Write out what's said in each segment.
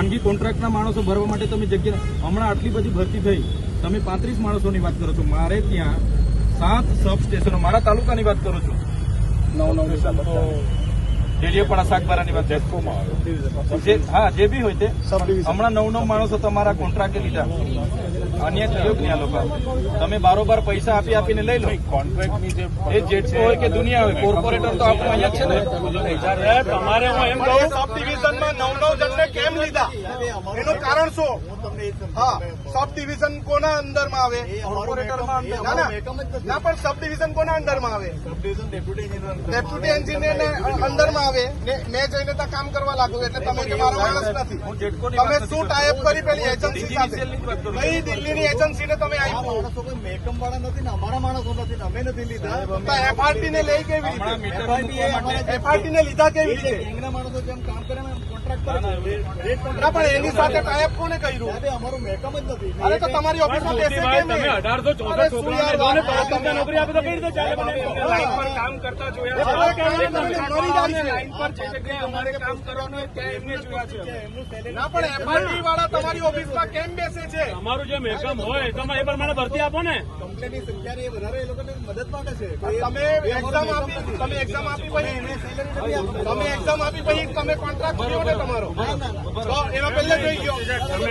ખાનગી કોન્ટ્રાક્ટના માણસો ભરવા માટે તમે જગ્યા હમણાં આટલી બધી ભરતી થઈ. તમે પાંત્રીસ માણસોની વાત કરો છો. મારે ત્યાં સાત સબ સ્ટેશનો મારા તાલુકાની વાત કરું છું. નવ નવ તો ડેડિયાપાડા શાકબારાની વાત જે હા જે બી હોય તે. હમણાં નવ નવ માણસો તમારા કોન્ટ્રાક્ટે લીધા. અન્ય થયો કે આ લોકો. તમે બારોબાર પૈસા આપી આપીને લઈ લો. કોન્ટ્રાક્ટની જે એ જેટલો હોય કે દુનિયા હોય કોર્પોરેટર તો આપણું અહીંયા છે ને? તમારે હું એમ કહું સબ ડિવિઝનમાં નવ નવ જણને કેમ લીધા? એનું કારણ શું? હા સબ ડિવિઝન કોના અંદરમાં આવે? કોર્પોરેટરમાં. ના ના. ના પણ સબ ડિવિઝન કોના અંદરમાં આવે? ડેપ્યુટી એન્જિનિયર ને અંદરમાં. આવે. મેં જઈને ત્યાં કામ કરવા લાગુ એટલે તમે મારો માણસ નથી. તમે શું ટાઈપ કરી પેલી એજન્સી સાથે? નહીં ની દિલ્હીની એજન્સીને તમે આપ્યું. માણસો કોઈ મેકમ વાળા નથી ને અમારા માણસો નથી અમે નથી લીધા. તો એફઆરટી ને લઈ કેવી રીતે? એફઆરટી ને લીધા કેવી રીતે? માણસો જેમ કામ કરે ને કોન્ટ્રાક્ટ કરે છે. રેટ કોન્ટ્રાક્ટ ના પણ એની સાથે ટાઈપ કોને કર્યું? અમારું મેકમ જ નથી. અરે તો તમારી ઓફિસમાં બેસે કેમ નહીં? અઢારસો અરે શું યાર વાત કરો તમે? નોકરી આપે તો કઈ રીતે ચાલે? લાઈન પર કામ કરતા જોયા બધા કહેવાના તમને મરી જાય છે. લાઈન પર જે જગ્યાએ અમારે કામ કરવાનું હોય ત્યાં એમને જોયા છે. ના પણ એફઆરટી વાળા તમારી ઓફિસમાં કેમ બેસે છે? અમારું જે મેકમ હોય તો એ પ્રમાણે ભરતી આપો ને. કંપનીની સંખ્યા એ વધારે એ લોકોને મદદ માટે છે. તમે એક્ઝામ આપી તમે એક્ઝામ આપી પછી તમે એક્ઝામ આપી પછી તમે કોન્ટ્રાક્ટ થયો ને તમારો? તો એનો પહેલે જોઈ ગયો. તમે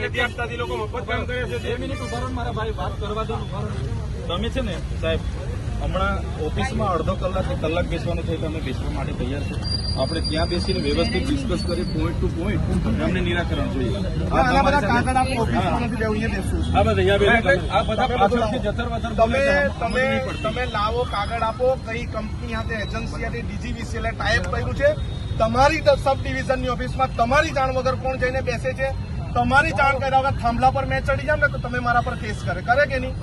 નથી આપતા તે લોકો મફત કામ કરે છે. બે મિનિટ ઊભા ને મારા ભાઈ વાત કરવા દો. તમે છે ને સાહેબ હમણાં ઓફિસમાં અડધો કલાક કે કલાક બેસવાનું છે તમે બેસવા માટે તૈયાર છો આપણે ત્યાં બેસીને વ્યવસ્થિત ડિસ્કસ કરી પોઈન્ટ ટુ પોઈન્ટ અમને નિરાકરણ જોઈએ. આ તમે લાવો કાગળ આપો કઈ કંપની સાથે એજન્સી ડીજીવીસીએલ ટાઈપ કર્યું છે. તમારી સબ ડિવિઝનની ઓફિસમાં તમારી જાણ વગર કોણ જઈને બેસે છે? તમારી જાણ કર્યા વગર થાંભલા પર મેં ચડી જામ ને તો તમે મારા પર કેસ કરે. કરે કે નહીં?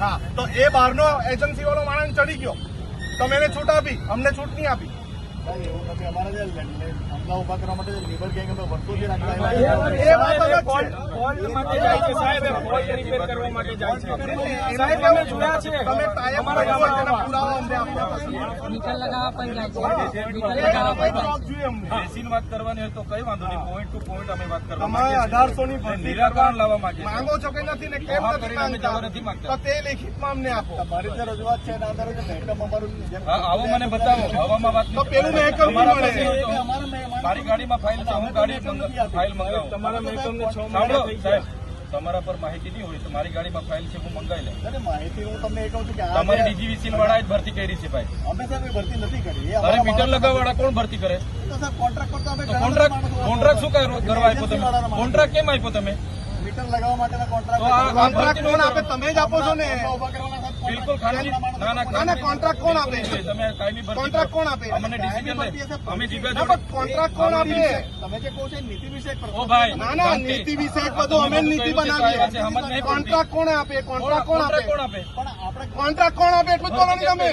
હા તો એ બહારનો એજન્સી વાળો માણસ ચડી ગયો. તમે એને છૂટ આપી અમને છૂટ નહીં આપી. એવું નથી અમારા જે હમલા ઊભા કરવા માટે લેબર ગેંગ અમે વર્ષોથી રાખેલા તમારે. અઢારસો ની નિરાકરણ લાવવા માંગીએ માંગો છો કે નથી ને કેમ નથી માંગતા. તો લેખિતમાં અમને આપો મારી જે રજૂઆત છે આવો મને બતાવો હવામાં વાત પેલું મારી ગાડીમાં ફાઇલ છે હું ગાડી ફાઇલ મંગાવું. તમારા છ મહિના સાહેબ પર માહિતી નહીં હોય તો મારી ગાડીમાં ફાઇલ છે હું મંગાવી લે માહિતી હું તમને એ કહું છું કે તમારી જે- ડીજીવીસી વાળા જ ભરતી કરી છે ભાઈ. અમે સાહેબ ભરતી નથી કરી. અરે મીટર લગાવવાળા કોણ ભરતી કરે? કોન્ટ્રાક્ટ કોન્ટ્રાક્ટ શું કરવા કરવા આપ્યો તમે? કોન્ટ્રાક્ટ કેમ આપ્યો તમે? મીટર લગાવવા માટેના કોન્ટ્રાક્ટ કોન્ટ્રાક્ટ કોણ આપે તમે જ આપો છો ને. ઊભા કરવાના સાહેબ બિલકુલ ખાનગી. ના ના ના, ના, કોણ આપે? છે તમે કાયમી ભરતી કોન્ટ્રાક્ટ કોણ આપે? અમને ડિસિઝન લે અમે કોન્ટ્રાક્ટ કોણ આપે? તમે જે કહો છો નીતિ વિષયક ઓ ભાઈ ના ના નીતિ વિષયક બધું અમે નીતિ બનાવીએ. કોન્ટ્રાક્ટ કોણ આપે? કોન્ટ્રાક્ટ કોણ આપે? કોણ આપે? પણ આપણે કોન્ટ્રાક્ટ કોણ આપે એટલું જ બોલો તમે?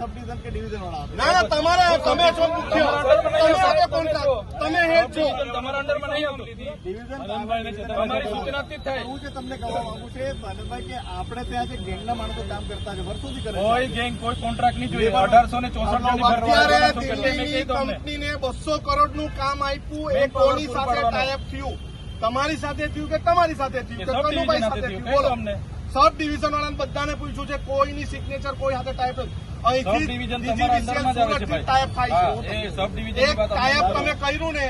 સબ ડિવિઝન કે ડિવિઝન વાળા આપે? ના ના તમારે તમે છો મુખ્ય તમે આપે કોન્ટ્રાક્ટ તમે હેડ છો. તમારા અંડરમાં નહીં આવતું. ડિવિઝન તમારી સૂચનાથી થાય. હું જે તમને કહેવા માંગુ છે ભાનતભાઈ કે આપણે ત્યાં જે ગેંગના માણસો કામ કરતા છે વર્ષોથી કરે કોઈ ગેંગ કોઈ કોન્ટ્રાક્ટ નહીં જોઈએ. અઢારસો ને ચોસઠ અત્યારે દિલ્હીની. કંપનીને બસો કરોડનું કામ આપ્યું એ કોની સાથે ટાઈપ થયું? તમારી સાથે થયું કે તમારી સાથે થયું? કે કનુભાઈ સાથે થયું. બોલો. અમને. સબ ડિવિઝન વાળાને બધાને પૂછ્યું છે કોઈની સિગ્નેચર કોઈ હાથે ટાઈપ સબ ડિવિઝન તમારા અંડરમાં જ આવે છે ભાઈ. ટાઈપ થાય છે. સબ ડિવિઝનની એક ટાઈપ તમે કર્યું ને.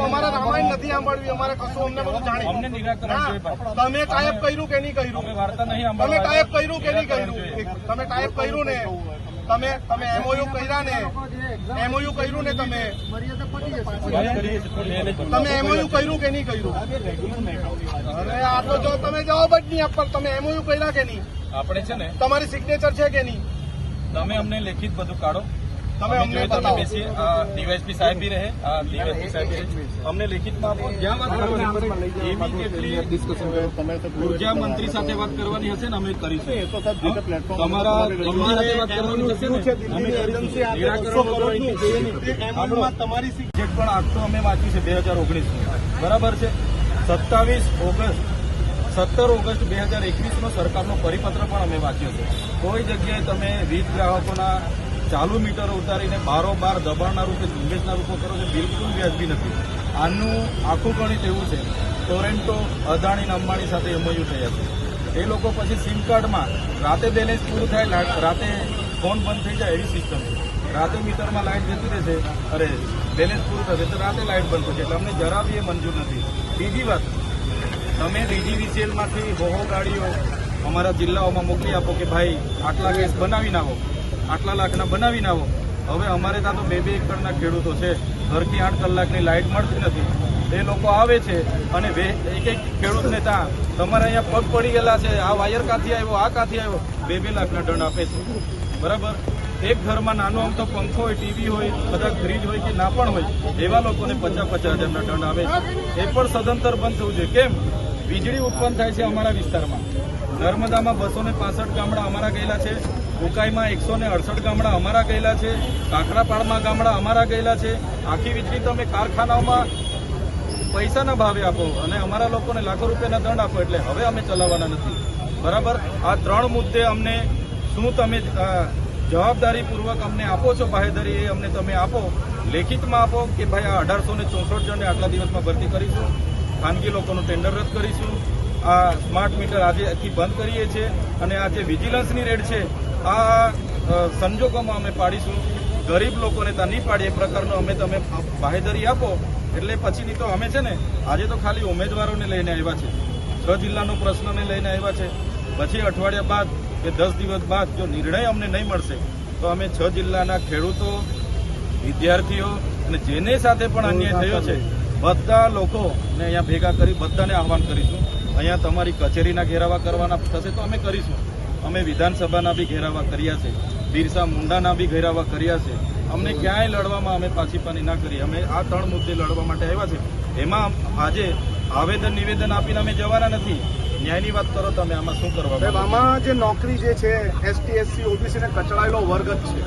અમારે રામાયણ નથી સાંભળવી અમારે કશું અમને બધું અમને જાણી નિરાકરણ જોઈએ ભાઈ. તમે ટાઈપ કર્યું કે નહીં કર્યું? અમે વાર્તા નહીં તમે ટાઈપ કર્યું કે નહીં કર્યું? તમે ટાઈપ કર્યું ને. તમે તમે એમઓયુ કર્યા ને એમઓયુ કર્યું ને તમે? તમે એમઓયુ કર્યું કે નહીં કર્યું? અરે આ તો જો તમે જવાબ જ નહીં આપવા તમે એમઓયુ કર્યા કે નહીં? આપણે છે ને તમારી સિગ્નેચર છે કે નહીં? તમે અમને લેખિત બધું કાઢો. તમે અમે અમને તમે બતાવો ડીવાયસપી સાહેબ બી રહે આ ડીવાયસપી સાહેબ બી રહે. અમને લેખિતમાં આપો. જ્યાં વાત કરવાની એવી કેટલી તમે ઊર્જા મંત્રી સાથે વાત કરવાની હશે ને અમે કરીશું. તમારા સાથે વાત કરવાની હશે અમે કરીશું. આપે નિરાકરણ 200 વગર અહીંથી જઈએ નહીં. કરોડનું એમઓયુમાં તમારી જે પણ આખું અમે વાંચ્યું છે બે હજાર ઓગણીસ બરાબર છે? સત્તાવીસ ઓગસ્ટ સત્તર ઓગસ્ટ બે હજાર એકવીસનો સરકારનો પરિપત્ર પણ અમે વાંચ્યો છે. કોઈ જગ્યાએ તમે વીજ ગ્રાહકોના ચાલુ મીટરો ઉતારીને બારોબાર દબાણના રૂપે ઝુંબેશના રૂપો કરો છો, બિલકુલ વ્યાજબી નથી. આનું આખું ગણિત એવું છે, ટોરેન્ટો, અદાણી અંબાણી સાથે એમઓયુ થયા છે. એ લોકો પછી સિમ કાર્ડમાં રાતે બેલેન્સ પૂરું થાય રાતે ફોન બંધ થઈ જાય એવી સિસ્ટમ છે. રાતે મીટરમાં લાઇટ જતી રહેશે, અરે, બેલેન્સ પૂરું થશે, તો રાતે લાઇટ બંધ થશે. એટલે અમને જરા બી એ મંજૂર નથી. બીજી વાત, તમે ડીજીવીસીએલમાંથી હોહો ગાડીઓ અમારા જિલ્લાઓમાં મોકલી આપો કે ભાઈ, આટલા કેસ બનાવી આવો આટલા લાખના બનાવીને આવો. હવે અમારે ત્યાં તો બે બે એકરના ખેડૂતો છે. ઘરથી આઠ કલાકની લાઇટ મળતી નથી. એ લોકો આવે છે અને એક એક ખેડૂતને ત્યાં તમારે અહીંયા પગ પડી ગયેલા છે. આ વાયર કાંથી આવ્યો? આ કાંથી આવ્યો? બે બે લાખના દંડ આપે છે. બરાબર? એક ઘરમાં નાનો આમ તો પંખો હોય, ટીવી હોય, બધા ફ્રીજ હોય કે ના પણ હોય, એવા લોકોને પચાસ પચાસ હજારના દંડ આવે છે. એ પણ સદંતર બંધ થવું જોઈએ. કેમ? વીજળી ઉત્પન્ન થાય છે અમારા વિસ્તારમાં. નર્મદામાં બસો ને પાસઠ ગામડા અમારા ગયેલા છે. ઉકાઈમાં એકસો ને અડસઠ ગામડા અમારા ગયેલા છે કાકરાપાડમાં ગામડા અમારા ગયેલા છે. આખી વીજળી તમે કારખાનાઓમાં પૈસાના ભાવે આપો અને અમારા લોકોને લાખો રૂપિયાના દંડ આપો એટલે હવે અમે ચલાવવાના નથી. બરાબર? આ ત્રણ મુદ્દે અમને શું તમે જવાબદારીપૂર્વક અમને આપો છો બાહેધરી એ અમને તમે આપો. લેખિતમાં આપો કે ભાઈ આ અઢારસો ને ચોસઠ જણને આટલા દિવસમાં ભરતી કરીશું. ખાનગી લોકોનું ટેન્ડર રદ કરીશું. આ સ્માર્ટ મીટર આજેથી બંધ કરીએ છીએ. અને આ જે વિજિલન્સની રેડ છે આ સંજોગોમાં અમે પાડીશું. ગરીબ લોકોને ત્યાં નહીં પાડીએ. એ પ્રકારનો અમે તમે બાહેધરી આપો. એટલે પછીની તો અમે છે ને આજે તો ખાલી ઉમેદવારોને લઈને આવ્યા છે. છ જિલ્લાનો પ્રશ્નને લઈને આવ્યા છે. પછી અઠવાડિયા બાદ કે દસ દિવસ બાદ જો નિર્ણય અમને નહીં મળશે તો અમે છ જિલ્લાના ખેડૂતો વિદ્યાર્થીઓ અને જેને સાથે પણ અન્યાય થયો છે બધા લોકોને અહીંયા ભેગા કરી બધાને આહવાન કરીશું. અહીંયા તમારી કચેરીના ઘેરાવા કરવાના થશે તો અમે કરીશું. અમે વિધાનસભાના બી ઘેરાવા કર્યા છે બિરસા મુંડાના બી ઘેરાવા કર્યા છે. અમને ક્યાંય લડવામાં અમે પાછીપાની ના કરી. અમે આ ત્રણ મુદ્દે લડવા માટે આવ્યા છે. એમાં આજે આવેદન નિવેદન આપીને અમે જવાના નથી. ન્યાયની વાત કરો તમે આમાં શું કરવા સાહેબ આમાં જે નોકરી જે છે એસટી એસસી ઓબીસી ને કચડાયેલો વર્ગ જ છે.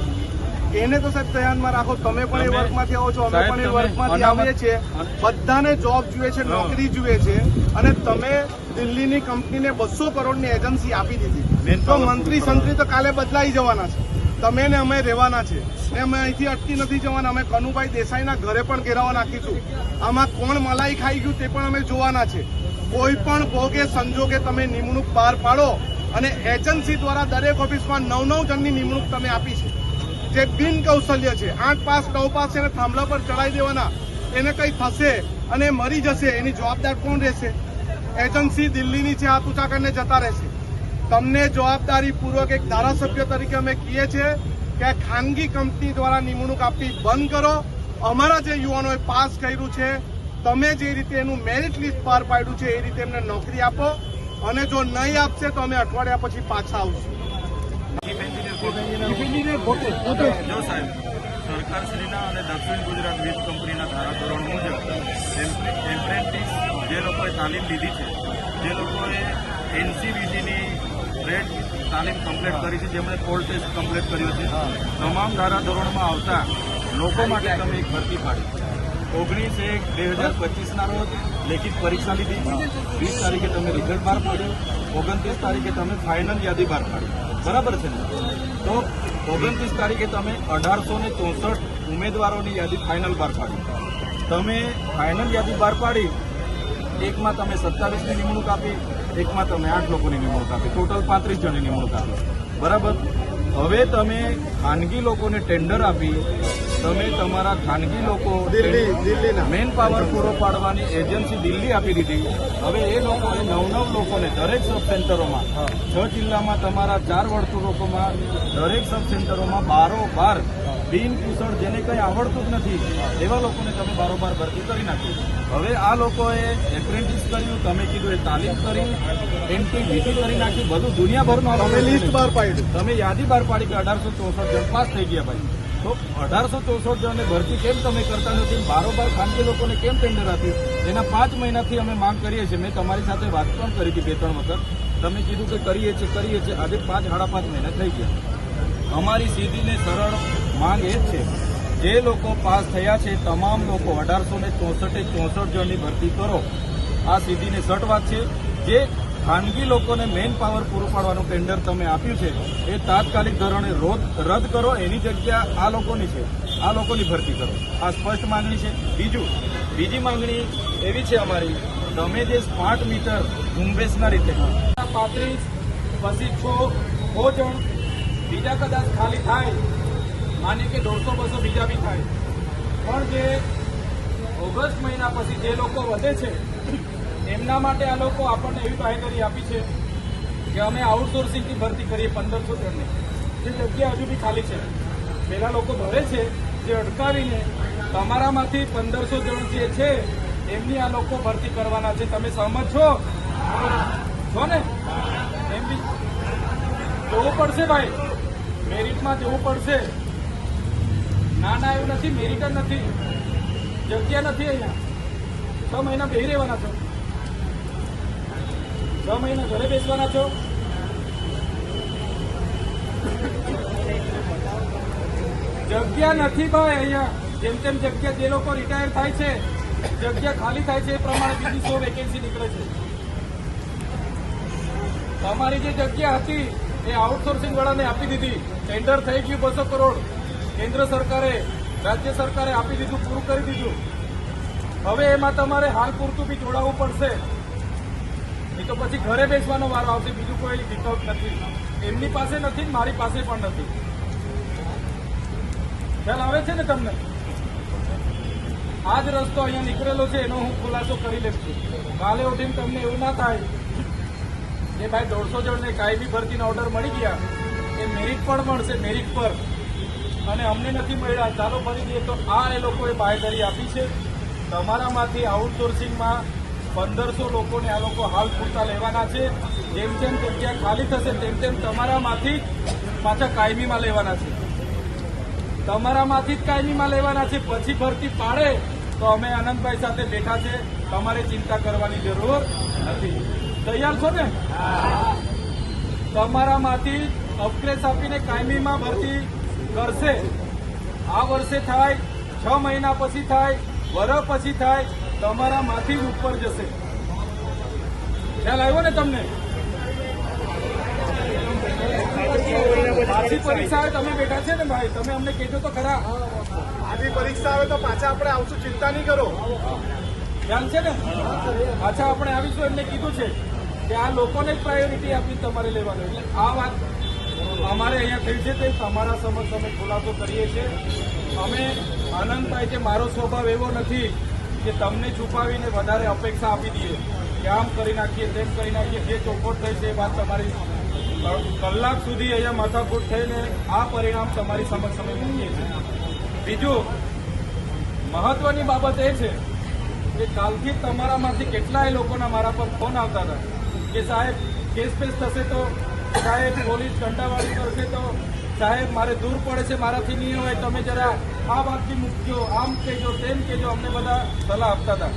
એને તો સાહેબ ધ્યાનમાં રાખો તમે પણ એ વર્ગમાંથી આવો છો અમે પણ એ વર્ગમાંથી આવીએ છીએ. બધાને જોબ જોઈએ છે નોકરી જોઈએ છે. અને તમે દિલ્હીની કંપનીને બસો કરોડની એજન્સી આપી દીધી. તો મંત્રી સંત્રી તો કાલે બદલાઈ જવાના છે. તમે ને અમે રહેવાના છે. ને અમે અહીંથી અટકી નથી જવાના. અમે કનુભાઈ દેસાઈના ઘરે પણ ઘેરાવા નાખીશું. આમાં કોણ મલાઈ ખાઈ ગયું તે પણ અમે જોવાના છે. કોઈ પણ ભોગે સંજોગે તમે નિમણૂક બહાર પાડો અને એજન્સી દ્વારા દરેક ઓફિસમાં નવ નવ જણની નિમણૂક તમે આપી છે. જે બિન કૌશલ્ય છે. આઠ પાસ નવ પાસ એને થાંભલા પર ચડાવી દેવાના. એને કંઈ થશે અને મરી જશે. એની જવાબદાર કોણ રહેશે? એજન્સી દિલ્હીની છે આ કરીને જતા રહેશે. તમને જવાબદારી પૂર્વક એક ધારાસભ્ય તરીકે અમે કહીએ છીએ કે ખાનગી કંપની દ્વારા નિમણૂક આપવી બંધ કરો. અમારા જે યુવાનોએ પાસ કર્યું છે તમે જે રીતે એનું મેરિટ લિસ્ટ બહાર પાડ્યું છે એ રીતે એમને નોકરી આપો અને જો નહીં આપશે તો અમે અઠવાડિયા પછી પાછા આવશું. સાહેબ સરકારશ્રીના અને દક્ષિણ ગુજરાત વીજ કંપનીના ધારાધોરણ મુજબ એપ્રેન્ટિસ જે લોકોએ તાલીમ લીધી છે જે લોકોએ એનસીવીટીની ટ્રેડ તાલીમ કમ્પ્લીટ કરી છે, જેમણે કોલ્ડ ટેસ્ટ કમ્પ્લીટ કર્યો છે. તમામ ધારાધોરણમાં આવતા લોકો માટે તમે એક ભરતી પાડી. ઓગણીસ એક બે હજાર પચીસના રોજ લેખિત પરીક્ષા લીધી. વીસ તારીખે તમે રિઝલ્ટ બહાર પાડ્યું. ઓગણત્રીસ તારીખે તમે ફાઇનલ યાદી બહાર પાડી. બરાબર છે ને? તો ઓગણત્રીસ તારીખે તમે અઢારસો ને ચોસઠ ઉમેદવારોની યાદી ફાઇનલ બહાર પાડી. તમે ફાઇનલ યાદી બહાર પાડી એકમાં તમે સત્તાવીસની નિમણૂક આપી એકમાં તમે આઠ લોકોની નિમણૂક આપી. ટોટલ પાંત્રીસ જણની નિમણૂક આપી. બરાબર? હવે તમે ખાનગી લોકોને ટેન્ડર આપી તમે તમારા ખાનગી લોકો દિલ્હી દિલ્હીના. મેન પાવર પૂરો પાડવાની એજન્સી દિલ્હી આપી દીધી. હવે એ લોકોએ નવ નવ લોકોને દરેક સબ સેન્ટરોમાં છ જિલ્લામાં તમારા ચાર વર્તુળોમાં દરેક સબ સેન્ટરોમાં બારોબાર બિન કુશળ જેને કંઈ આવડતું જ નથી એવા લોકોને તમે બારોબાર ભરતી કરી નાખી. હવે આ લોકોએ એપ્રેન્ટિસ કર્યું તમે કીધું એ તાલીમ કરી એન્ટ્રી વીટી કરી નાખી બધું દુનિયાભરમાં અમે લિસ્ટ બહાર પાડ્યું તમે યાદી બહાર પાડી કે અઢારસો ચોસઠ જણ પાસ થઈ ગયા ભાઈ. તો અઢારસો ચોસઠ જણને ભરતી કેમ તમે કરતા નથી? બારોબાર ખાનગી લોકોને કેમ ટેન્ડર આપ્યું? એના પાંચ મહિનાથી અમે માંગ કરીએ છીએ. મેં તમારી સાથે વાત પણ કરી હતી બે ત્રણ વખત. તમે કીધું કે કરીએ છીએ કરીએ છીએ. આજે પાંચ સાડા પાંચ મહિના થઈ ગયા. અમારી સીધી ને સરળ માંગ એ જ છે, જે લોકો પાસ થયા છે, તમામ લોકો અઢારસો ને ચોસઠે ચોસઠ જણની ભરતી કરો. આ સીધી સટ વાત છે, જે ખાનગી લોકોને મેન પાવર પૂરું પાડવાનું ટેન્ડર તમે આપ્યું છે, એ તાત્કાલિક ધોરણે રોદ- કરો, એની જગ્યા આ લોકોની છે, આ લોકોની ભરતી કરો. આ સ્પષ્ટ માંગણી છે. બીજું, બીજી માંગણી એવી છે અમારી, તમે જે સ્માર્ટ મીટર ઝુંબેશના રીતે પાંત્રીસ પછી છ જણ બીજા કદાચ ખાલી થાય, માની કે દોઢસો, બસો બીજા બી થાય. પણ જે ઓગસ્ટ મહિના પછી જે લોકો વધે છે, એમના માટે આ લોકો આપણને એવી બાહેધરી આપી છે કે અમે આઉટસોર્સિંગથી ભરતી કરીએ પંદરસો જણને. જે જગ્યા હજુ બી ખાલી છે. પેલા લોકો ભરે છે, જે અટકાવીને તમારામાંથી પંદરસો જણ જે છે, એમની આ લોકો ભરતી કરવાના છે. તમે સહમત છો? છો ને? એમ બી જોવું પડશે ભાઈ. મેરિટમાં જવું પડશે. ના ના એવું નથી, મેરિટ જ નથી. જગ્યા નથી અહીંયા. છ મહિના બે રહેવાના છો. છ મહિના ઘરે બેસવાના છો. જગ્યા નથી ભાઈ અહીંયા. જેમ તેમ જગ્યા જે લોકો રિટાયર થાય છે, જગ્યા ખાલી થાય છે એ પ્રમાણે બીજી સો વેકેન્સી નીકળે છે. તમારી જે જગ્યા હતી એ આઉટસોર્સિંગ વાળાને આપી દીધી. ટેન્ડર થઈ ગયું બસો કરોડ. કેન્દ્ર સરકારે, રાજ્ય સરકારે આપી દીધું, પૂરું કરી દીધું. હવે એમાં તમારે હાલ પૂરતું બી જોડાવવું પડશે. નહીં તો પછી ઘરે બેસવાનો વારો આવશે, બીજું કોઈ વિકલ્પ નથી. એમની પાસે નથી મારી પાસે પણ નથી. ખ્યાલ આવે છે ને તમને? આ જ રસ્તો અહીંયા નીકળેલો છે, એનો હું ખુલાસો કરી લઈશ. છું કાલે ઉઠીને તમને એવું ના થાય કે ભાઈ દોઢસો જણને કાયમી ભરતીના ઓર્ડર મળી ગયા, એ મેરિટ પણ મળશે મેરિટ પર. અને અમને નથી મળ્યા. ચાલો ફરી દઈએ તો આ એ લોકોએ બાહેધરી આપી છે. તમારામાંથી આઉટસોર્સિંગમાં પંદરસો લોકોને આ લોકો હાલ પૂરતા લેવાના છે. જેમ જેમ જગ્યા ખાલી થશે, તેમ તેમ તમારામાંથી પાછા કાયમીમાં લેવાના છે. તમારામાંથી જ કાયમીમાં લેવાના છે. પછી ભરતી પાડે તો અમે આનંદભાઈ સાથે બેઠા છે. તમારે ચિંતા કરવાની જરૂર નથી. તૈયાર છો ને? તમારામાંથી અપગ્રેસ આપીને કાયમીમાં ભરતી કરશે. આ વર્ષે થાય છ મહિના પછી થાય વર્ષ પછી થાય તમારામાંથી જ ઉપર જશે. ખ્યાલ આવ્યો ને તમને? પાછી પરીક્ષા આવે તમે બેઠા છે ને ભાઈ? તમે અમને કહેજો તો ખરા. આજી પરીક્ષા આવે તો પાછા આપણે આવશું ચિંતા નહીં કરો. ધ્યાન છે ને? પાછા આપણે આવીશું એમને કીધું છે. કે આ લોકોને જ પ્રાયોરિટી આપી તમારે લેવાનું. એટલે આ વાત અમારે અહીંયા થઈ છે તે તમારા સમક્ષ અમે ખુલાસો કરીએ છીએ. અમે આનંદભાઈ કે મારો સ્વભાવ એવો નથી કે તમને છુપાવીને વધારે અપેક્ષા આપી દઈએ. કે આમ કરી નાખીએ, તેમ કરી નાખીએ, જે ચોખવટ થઈ છે એ વાત તમારી કલાક સુધી અહીંયા માથાકૂટ થઈને આ પરિણામ તમારી સમક્ષ અમે મૂકીએ છીએ. બીજું, મહત્વની બાબત એ છે કે કાલથી તમારામાંથી કેટલાય લોકોના મારા પર ફોન આવતા હતા. કે સાહેબ, કેસ પેસ થશે તો સાહેબ, પોલીસ ઘંટાવાળી કરશે તો સાહેબ, મારે દૂર પડે છે, મારાથી નહીં હોય. તમે જરા આ વાતથી મૂકજો આમ કહેજો, તેમ કહેજો, અમને બધા સલાહ આપતા હતા.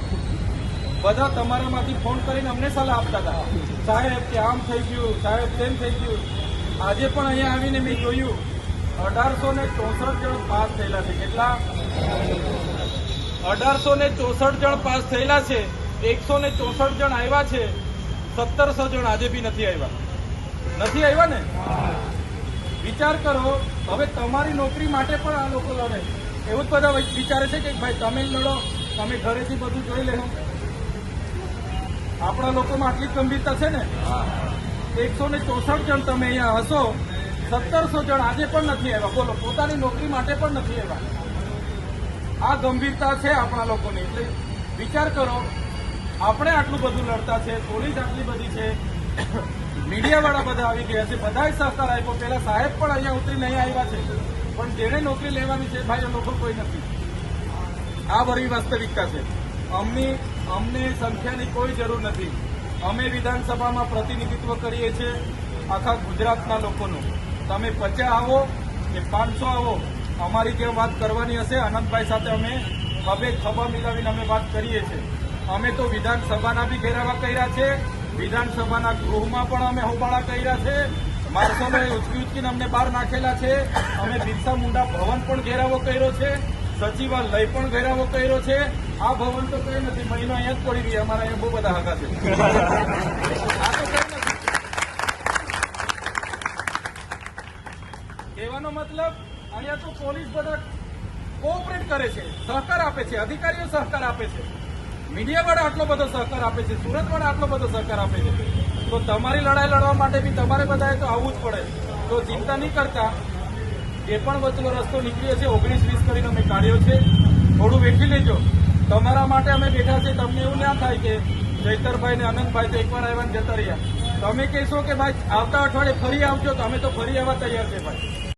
બધા તમારામાંથી ફોન કરીને અમને સલાહ આપતા હતા. સાહેબ, કે આમ થઈ ગયું, સાહેબ, તેમ થઈ ગયું. આજે પણ અહીંયા આવીને મેં જોયું, અઢારસો ને ચોસઠ જણ પાસ થયેલા છે. કેટલા? અઢારસો ને ચોસઠ જણ પાસ થયેલા છે. એકસો ને ચોસઠ જણ આવ્યા છે. સત્તરસો જણ આજે બી નથી આવ્યા. નથી આવ્યા ને? વિચાર કરો, હવે તમારી નોકરી માટે પણ આ લોકો લડે. એવું જ બધા વિચારે છે કે ભાઈ તમે લડો, તમે ઘરેથી બધું જોઈ લેવું આપણા લોકોમાં આટલી ગંભીરતા છે ને? એકસો ને ચોસઠ જણ તમે અહીંયા હશો, સત્તરસો જણ આજે પણ નથી આવ્યા. બોલો, પોતાની નોકરી માટે પણ નથી આવ્યા. આ ગંભીરતા છે આપણા લોકોની. એટલે વિચાર કરો આપણે આટલું બધું લડતા છે, પોલીસ આટલી બધી છે, મીડિયાવાળા બધા આવી ગયા છે બધાએ સહકાર આપ્યો પેલા સાહેબ પણ અહીંયા ઉતરી નહીં આવ્યા છે, પણ જેને નોકરી લેવાની છે, ભાઈ લોકો કોઈ નથી. આ બધી વાસ્તવિકતા છે. અમની, અમને સંખ્યાની કોઈ જરૂર નથી. અમે વિધાનસભામાં પ્રતિનિધિત્વ કરીએ છીએ આખા ગુજરાતના લોકોનું. તમે પચાસ આવો કે પાંચસો આવો, અમારી જે વાત કરવાની હશે. આનંદભાઈ સાથે અમે હવે ખભા મિલાવીને અમે વાત કરીએ છીએ. અમે તો વિધાનસભાના બી ઘેરાવા કર્યા છે. વિધાનસભાના ગૃહમાં પણ અમે હોબાળા કર્યા છે. માણસોને ઉચકી ઉચકીને અમને બહાર નાખેલા છે. અમે બિરસા મુંડા ભવન પણ ઘેરાવો કર્યો છે. સચિવાલય પણ ઘેરાવો કર્યો છે. આ ભવન તો કંઈ નથી, મહિનો અહીંયા જ પડી રહી અમારા અહીંયા બહુ બધા હકા છે. કહેવાનો મતલબ, અહીંયા તો પોલીસ બધા કોઓપરેટ કરે છે. સહકાર આપે છે. અધિકારીઓ સહકાર આપે છે. મીડિયા વાળા આટલો બધો સહકાર આપે છે, સુરત વાળા આટલો બધો સહકાર આપે છે. તો તમારી લડાઈ લડવા માટે બી તમારે બધાએ તો આવવું જ પડે. તો ચિંતા નહીં કરતા. જે પણ વચ્ચેનો રસ્તો નીકળ્યો છે, ઓગણીસ વીસ કરીને અમે કાઢ્યો છે. થોડું વેઠી લેજો. તમારા માટે અમે બેઠા છે, તમને એવું ના થાય કે જૈતરભાઈ ને અનંતભાઈ તો એકવાર આવ્યા જતા રહ્યા. તમે કહેશો કે ભાઈ આવતા અઠવાડિયે ફરી આવજો, તો અમે તો ફરી આવવા તૈયાર છે ભાઈ.